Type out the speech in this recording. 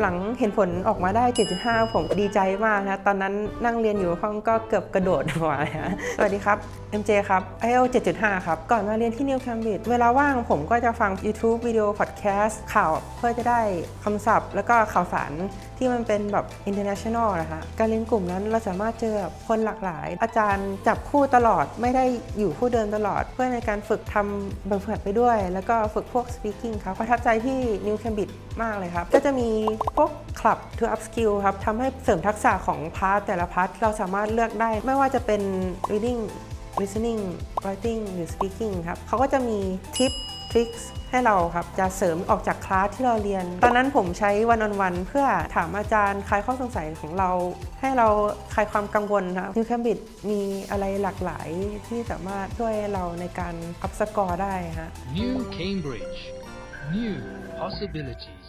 หลังเห็นผลออกมาได้ 7.5 ผมดีใจมากนะ ตอนนั้นนั่งเรียนอยู่ห้องก็เกือบกระโดดออกมาเลยนะสวัสดีครับ MJ ครับ IELTS 7.5 ครับ ก่อนมาเรียนที่ New Cambridge เวลาว่างผมก็จะฟัง YouTube วิดีโอ podcast ข่าวเพื่อจะได้คำศัพท์ แล้วก็ข่าวสารที่มันเป็นแบบ international นะคะการเรียนกลุ่มนั้นเราสามารถเจอคนหลากหลาย อาจารย์จับคู่ตลอดไม่ได้อยู่คู่เดิมตลอด เพื่อในการฝึกทำแบบฝึกไปด้วย แล้วก็ฝึกพวก speaking ครับประทับใจที่ New Cambridge มากเลยครับ ก็จะมีพวก club to up skill ครับทำให้เสริมทักษะของพาร์ทแต่ละพาร์ทเราสามารถเลือกได้ ไม่ว่าจะเป็น reading listening writing หรือ speaking ครับเขาก็จะมีทิปทริคให้เราครับจะเสริมออกจากคลาสที่เราเรียน ตอนนั้นผมใช้วันอ n วันเพื่อถามอาจารย์คลายข้อสงสัยของเรา ให้เราคลายความกังวลครับนิวแคมบิดมีอะไรหลากหลายที่สามารถช่วยเราในการอัพสกอร์ได้ฮะ New Cambridge. New possibilities.